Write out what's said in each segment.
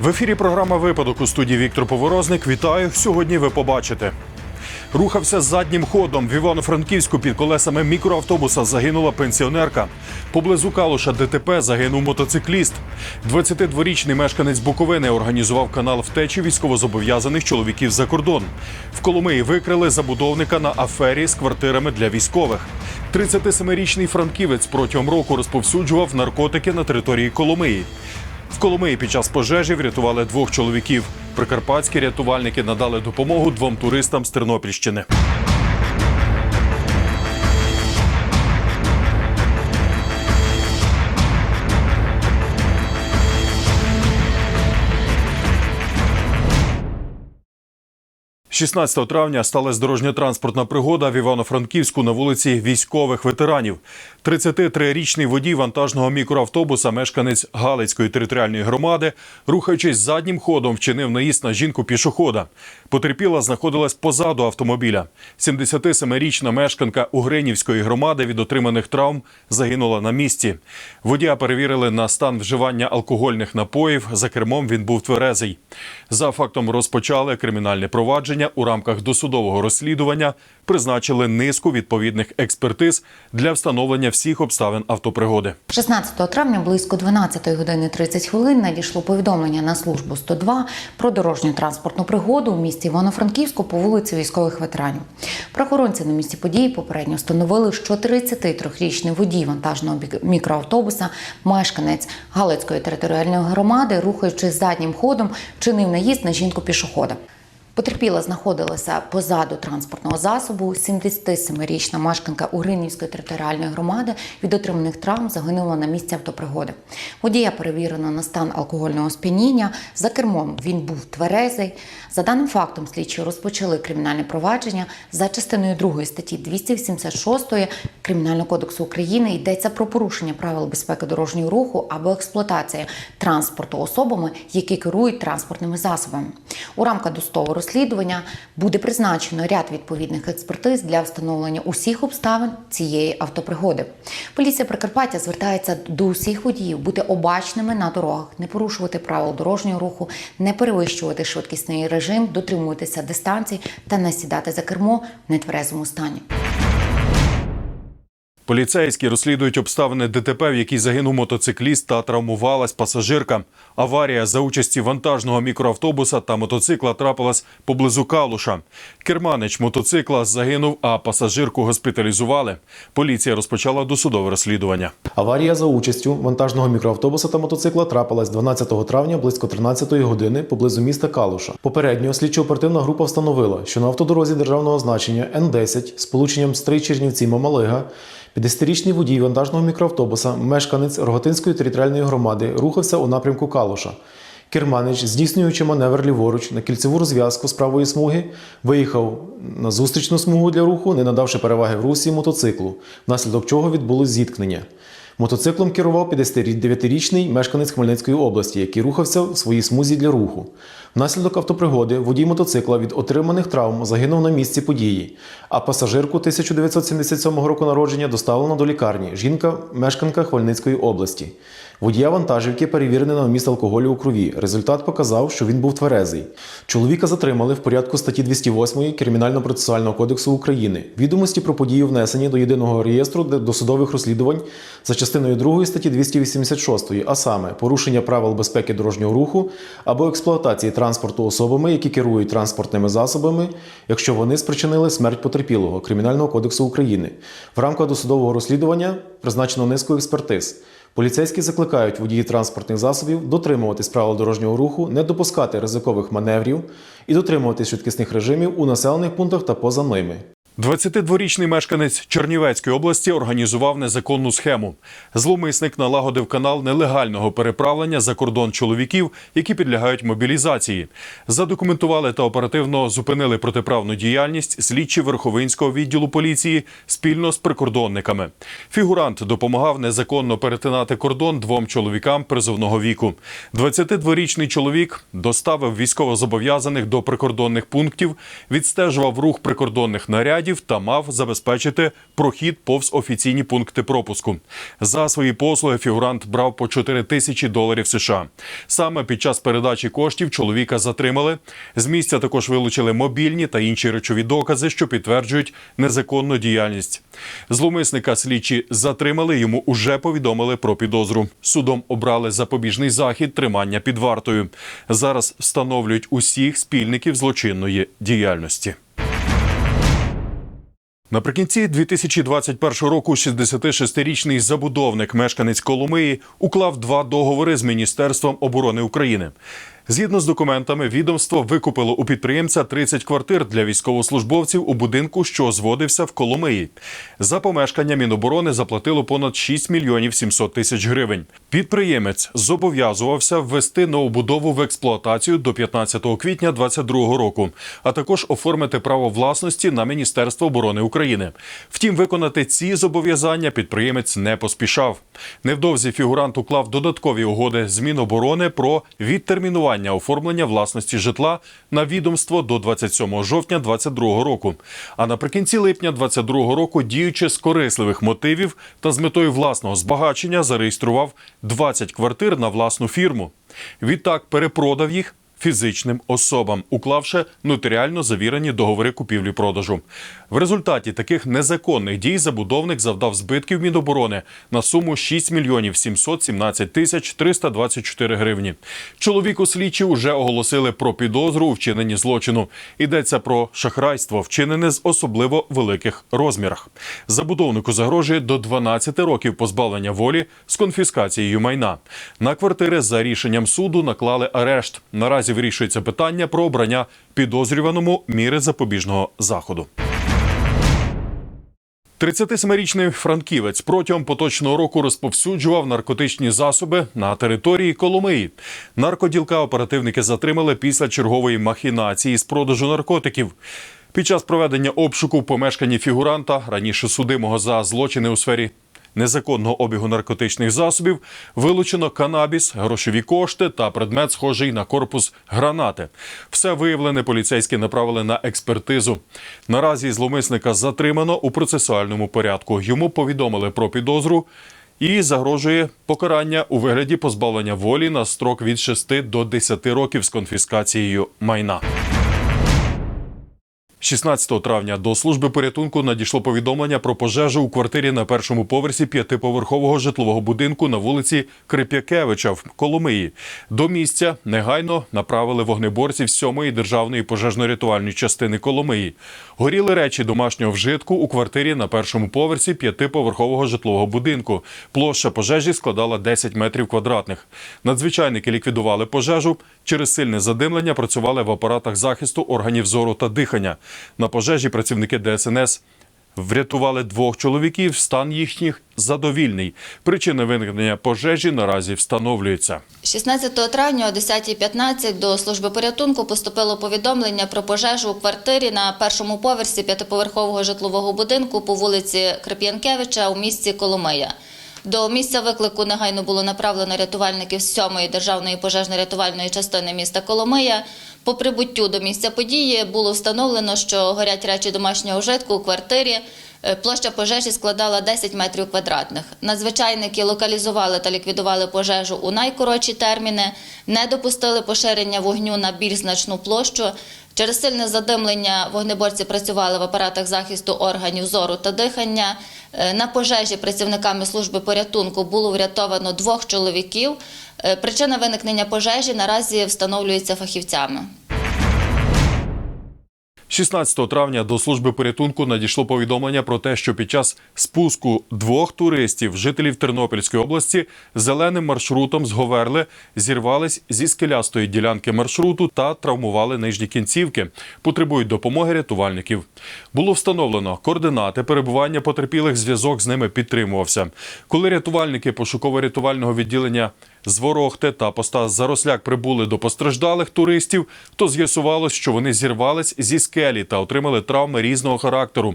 В ефірі програма Випадок у студії Віктор Поворозник. Вітаю. Сьогодні ви побачите. Рухався заднім ходом в Івано-Франківську під колесами мікроавтобуса загинула пенсіонерка. Поблизу Калуша ДТП загинув мотоцикліст. 22-річний мешканець Буковини організував канал втечі військовозобов'язаних чоловіків за кордон. В Коломиї викрили забудовника на афері з квартирами для військових. 37-річний франківець протягом року розповсюджував наркотики на території Коломиї. В Коломиї під час пожежі врятували двох чоловіків. Прикарпатські рятувальники надали допомогу двом туристам з Тернопільщини. – 16 травня сталася дорожньо-транспортна пригода в Івано-Франківську на вулиці військових ветеранів. 33-річний водій вантажного мікроавтобуса, мешканець Галицької територіальної громади, рухаючись заднім ходом, вчинив наїзд на жінку пішохода. Потерпіла знаходилась позаду автомобіля. 77-річна мешканка Угринівської громади від отриманих травм загинула на місці. Водія перевірили на стан вживання алкогольних напоїв. За кермом він був тверезий. За фактом розпочали кримінальне провадження у рамках досудового розслідування. Призначили низку відповідних експертиз для встановлення всіх обставин автопригоди. 16 травня близько 12 години 30 хвилин надійшло повідомлення на службу 102 про дорожню транспортну пригоду у місті Івано-Франківську по вулиці військових ветеранів. Правоохоронці на місці події попередньо встановили, що 33-річний водій вантажного мікроавтобуса, мешканець Галицької територіальної громади, рухаючись заднім ходом, чинив наїзд на жінку пішохода. Потерпіла знаходилася позаду транспортного засобу. 77-річна мешканка Уринівської територіальної громади від отриманих травм загинула на місці автопригоди. Водія перевірено на стан алкогольного сп'яніння. За кермом він був тверезий. За даним фактом, слідчі розпочали кримінальне провадження за частиною 2 статті 286 Кримінального кодексу України йдеться про порушення правил безпеки дорожнього руху або експлуатація транспорту особами, які керують транспортними засобами. У рамках досудового розслідування буде призначено ряд відповідних експертиз для встановлення усіх обставин цієї автопригоди. Поліція Прикарпаття звертається до усіх водіїв бути обачними на дорогах, не порушувати правил дорожнього руху, не перевищувати швидкісний режим, дотримуватися дистанції та не сідати за кермо в нетверезому стані. Поліцейські розслідують обставини ДТП, в якій загинув мотоцикліст та травмувалась пасажирка. Аварія за участі вантажного мікроавтобуса та мотоцикла трапилась поблизу Калуша. Керманич мотоцикла загинув, а пасажирку госпіталізували. Поліція розпочала досудове розслідування. Аварія за участю вантажного мікроавтобуса та мотоцикла трапилась 12 травня близько 13 години поблизу міста Калуша. Попередньо слідчо-оперативна група встановила, що на автодорозі державного значення Н10 з полученням Стрий Чернівці Мамалига 50-річний водій вантажного мікроавтобуса, мешканець Рогатинської територіальної громади, рухався у напрямку Калуша. Керманич, здійснюючи маневр ліворуч на кільцеву розв'язку з правої смуги, виїхав на зустрічну смугу для руху, не надавши переваги в русі мотоциклу, внаслідок чого відбулось зіткнення. Мотоциклом керував 59-річний мешканець Хмельницької області, який рухався в своїй смузі для руху. Внаслідок автопригоди водій мотоцикла від отриманих травм загинув на місці події, а пасажирку 1977 року народження доставлено до лікарні. Жінка мешканка Хмельницької області. Водія вантажівки перевірений на вміст алкоголю у крові. Результат показав, що він був тверезий. Чоловіка затримали в порядку статті 208 Кримінально-процесуального кодексу України. Відомості про подію внесені до єдиного реєстру досудових розслідувань за частиною 2 статті 286, а саме порушення правил безпеки дорожнього руху або експлуатації транспорту особами, які керують транспортними засобами, якщо вони спричинили смерть потерпілого Кримінального кодексу України. В рамках досудового розслідування призначено низку експертиз. Поліцейські закликають водії транспортних засобів дотримуватись правил дорожнього руху, не допускати ризикових маневрів і дотримуватись швидкісних режимів у населених пунктах та поза ними. 22-річний мешканець Чернівецької області організував незаконну схему. Зловмисник налагодив канал нелегального переправлення за кордон чоловіків, які підлягають мобілізації. Задокументували та оперативно зупинили протиправну діяльність слідчі Верховинського відділу поліції спільно з прикордонниками. Фігурант допомагав незаконно перетинати кордон двом чоловікам призовного віку. 22-річний чоловік доставив військовозобов'язаних до прикордонних пунктів, відстежував рух прикордонних нарядів переходів та мав забезпечити прохід повз офіційні пункти пропуску. За свої послуги фігурант брав по 4 тисячі доларів США. Саме під час передачі коштів чоловіка затримали. З місця також вилучили мобільні та інші речові докази, що підтверджують незаконну діяльність. Зловмисника слідчі затримали. Йому уже повідомили про підозру. Судом обрали запобіжний захід тримання під вартою. Зараз встановлюють усіх спільників злочинної діяльності. Наприкінці 2021 року 66-річний забудовник, мешканець Коломиї, уклав два договори з Міністерством оборони України. Згідно з документами, відомство викупило у підприємця 30 квартир для військовослужбовців у будинку, що зводився в Коломиї. За помешкання Міноборони заплатило понад 6 мільйонів 700 тисяч гривень. Підприємець зобов'язувався ввести новобудову в експлуатацію до 15 квітня 2022 року, а також оформити право власності на Міністерство оборони України. Втім, виконати ці зобов'язання підприємець не поспішав. Невдовзі фігурант уклав додаткові угоди з Міноборони про відтермінування оформлення власності житла на відомство до 27 жовтня 2022 року. А наприкінці липня 2022 року, діючи з корисливих мотивів та з метою власного збагачення, зареєстрував 20 квартир на власну фірму. Відтак перепродав їх фізичним особам, уклавши нотаріально завірені договори купівлі-продажу. В результаті таких незаконних дій забудовник завдав збитків Міноборони на суму 6 мільйонів 717 тисяч 324 гривні. Чоловіку слідчі вже оголосили про підозру у вчиненні злочину. Йдеться про шахрайство, вчинене з особливо великих розмірах. Забудовнику загрожує до 12 років позбавлення волі з конфіскацією майна. На квартири за рішенням суду наклали арешт. Наразі вирішується питання про обрання підозрюваному міри запобіжного заходу. 37-річний франківець протягом поточного року розповсюджував наркотичні засоби на території Коломиї. Наркоділка оперативники затримали після чергової махінації з продажу наркотиків. Під час проведення обшуку в помешканні фігуранта, раніше судимого за злочини у сфері незаконного обігу наркотичних засобів, вилучено канабіс, грошові кошти та предмет, схожий на корпус гранати. Все виявлене поліцейські направили на експертизу. Наразі зловмисника затримано у процесуальному порядку. Йому повідомили про підозру. І загрожує покарання у вигляді позбавлення волі на строк від 6 до 10 років з конфіскацією майна. 16 травня до служби порятунку надійшло повідомлення про пожежу у квартирі на першому поверсі п'ятиповерхового житлового будинку на вулиці Крип'якевича в Коломиї. До місця негайно направили вогнеборців 7-ї державної пожежно-рятувальної частини Коломиї. Горіли речі домашнього вжитку у квартирі на першому поверсі п'ятиповерхового житлового будинку. Площа пожежі складала 10 метрів квадратних. Надзвичайники ліквідували пожежу. Через сильне задимлення працювали в апаратах захисту органів зору та дихання. На пожежі працівники ДСНС врятували двох чоловіків. Стан їхніх задовільний. Причини виникнення пожежі наразі встановлюються. 16 травня о 10.15 до служби порятунку поступило повідомлення про пожежу у квартирі на першому поверсі п'ятиповерхового житлового будинку по вулиці Крип'янкевича у місті Коломия. До місця виклику негайно було направлено рятувальників з 7-ї державної пожежно-рятувальної частини міста Коломия. По прибуттю до місця події було встановлено, що горять речі домашнього вжитку у квартирі. Е, Площа пожежі складала 10 метрів квадратних. Надзвичайники локалізували та ліквідували пожежу у найкоротші терміни, не допустили поширення вогню на більш значну площу. Через сильне задимлення вогнеборці працювали в апаратах захисту органів зору та дихання. Е, На пожежі працівниками служби порятунку було врятовано двох чоловіків. Е, Причина виникнення пожежі наразі встановлюється фахівцями. 16 травня до служби порятунку надійшло повідомлення про те, що під час спуску двох туристів, жителів Тернопільської області, зеленим маршрутом з Говерли зірвались зі скелястої ділянки маршруту та травмували нижні кінцівки. Потребують допомоги рятувальників. Було встановлено координати перебування потерпілих. Зв'язок з ними підтримувався. Коли рятувальники пошуково-рятувального відділення з Ворохти та поста Заросляк прибули до постраждалих туристів, то з'ясувалось, що вони зірвались зі скелі та отримали травми різного характеру.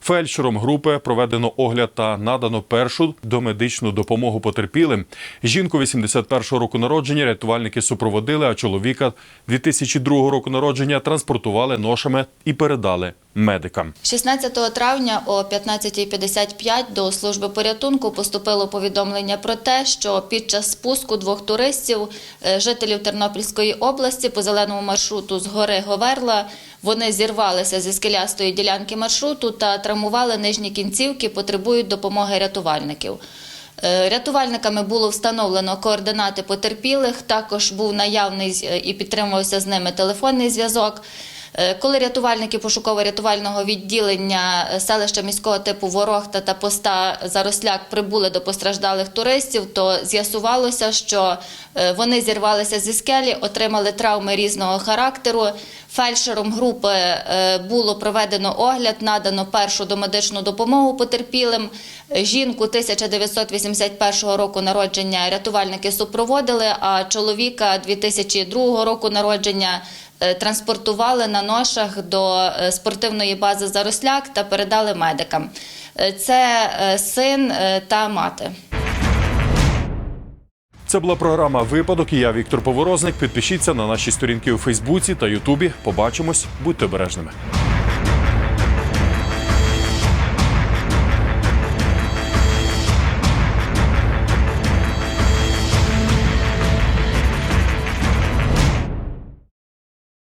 Фельдшером групи проведено огляд та надано першу домедичну допомогу потерпілим. Жінку 81-го року народження рятувальники супроводили, а чоловіка 2002 року народження транспортували ношами і передали медикам. 16 травня о 15.55 до служби порятунку поступило повідомлення про те, що під час спуску двох туристів, е, жителів Тернопільської області, по зеленому маршруту з гори Говерла, вони зірвалися зі скелястої ділянки маршруту та травмували нижні кінцівки, потребують допомоги рятувальників. Е, Рятувальниками було встановлено координати потерпілих. Також був наявний і підтримувався з ними телефонний зв'язок. Е, Коли рятувальники пошуково-рятувального відділення е, селища міського типу Ворохта та поста Заросляк прибули до постраждалих туристів, то з'ясувалося, що е, вони зірвалися зі скелі, отримали травми різного характеру. Фельдшером групи було проведено огляд, надано першу домедичну допомогу потерпілим. Жінку 1981 року народження рятувальники супроводили, а чоловіка 2002 року народження транспортували на ношах до е, спортивної бази Заросляк та передали медикам. Е, Це е, син е, та мати. Це була програма Випадок. і Я Віктор Поворозник. Підпишіться на наші сторінки у Фейсбуці та Ютубі. Побачимось, будьте обережними.